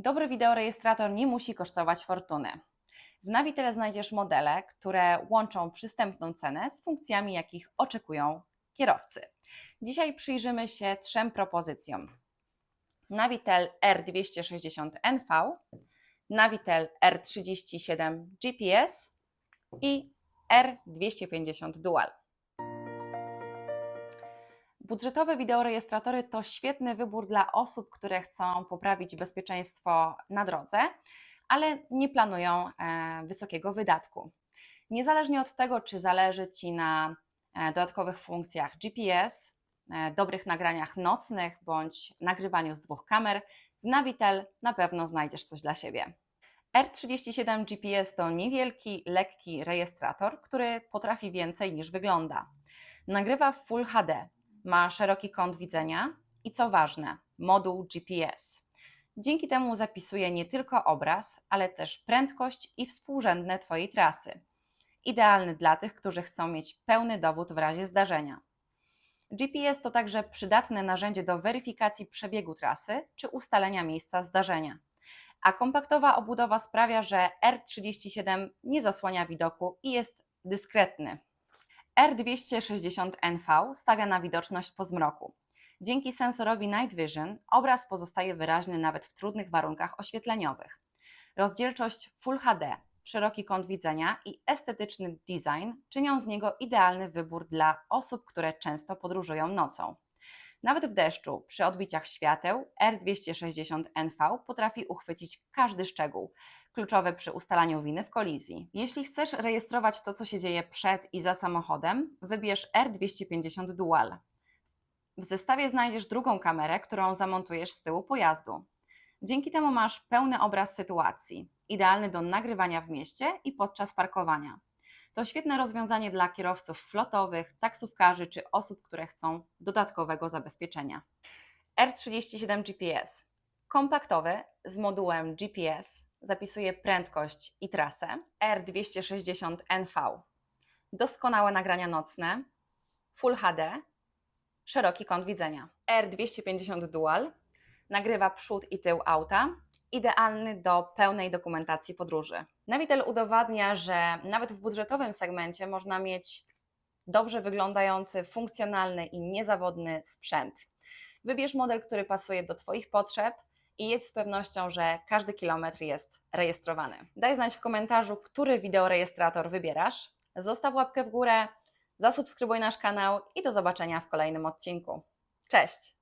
Dobry wideorejestrator nie musi kosztować fortuny. W Navitele znajdziesz modele, które łączą przystępną cenę z funkcjami, jakich oczekują kierowcy. Dzisiaj przyjrzymy się trzem propozycjom. Navitel R260NV, Navitel R37 GPS i R250 Dual. Budżetowe wideorejestratory to świetny wybór dla osób, które chcą poprawić bezpieczeństwo na drodze, ale nie planują e, wysokiego wydatku. Niezależnie od tego, czy zależy Ci na e, dodatkowych funkcjach GPS, e, dobrych nagraniach nocnych bądź nagrywaniu z dwóch kamer, w Navitel na pewno znajdziesz coś dla siebie. R37 GPS to niewielki, lekki rejestrator, który potrafi więcej niż wygląda. Nagrywa w Full HD, ma szeroki kąt widzenia i co ważne, moduł GPS. Dzięki temu zapisuje nie tylko obraz, ale też prędkość i współrzędne Twojej trasy. Idealny dla tych, którzy chcą mieć pełny dowód w razie zdarzenia. GPS to także przydatne narzędzie do weryfikacji przebiegu trasy czy ustalenia miejsca zdarzenia. A kompaktowa obudowa sprawia, że R37 nie zasłania widoku i jest dyskretny. R260NV stawia na widoczność po zmroku. Dzięki sensorowi Night Vision obraz pozostaje wyraźny nawet w trudnych warunkach oświetleniowych. Rozdzielczość Full HD, szeroki kąt widzenia i estetyczny design czynią z niego idealny wybór dla osób, które często podróżują nocą. Nawet w deszczu, przy odbiciach świateł, R260NV potrafi uchwycić każdy szczegół, kluczowy przy ustalaniu winy w kolizji. Jeśli chcesz rejestrować to, co się dzieje przed i za samochodem, wybierz R250 Dual. W zestawie znajdziesz drugą kamerę, którą zamontujesz z tyłu pojazdu. Dzięki temu masz pełny obraz sytuacji, idealny do nagrywania w mieście i podczas parkowania. To świetne rozwiązanie dla kierowców flotowych, taksówkarzy czy osób, które chcą dodatkowego zabezpieczenia. R37 GPS. Kompaktowy z modułem GPS zapisuje prędkość i trasę. R260 NV. Doskonałe nagrania nocne, Full HD, szeroki kąt widzenia. R250 Dual nagrywa przód i tył auta, idealny do pełnej dokumentacji podróży. Navitel udowadnia, że nawet w budżetowym segmencie można mieć dobrze wyglądający, funkcjonalny i niezawodny sprzęt. Wybierz model, który pasuje do Twoich potrzeb i jedź z pewnością, że każdy kilometr jest rejestrowany. Daj znać w komentarzu, który wideorejestrator wybierasz. Zostaw łapkę w górę, zasubskrybuj nasz kanał i do zobaczenia w kolejnym odcinku. Cześć!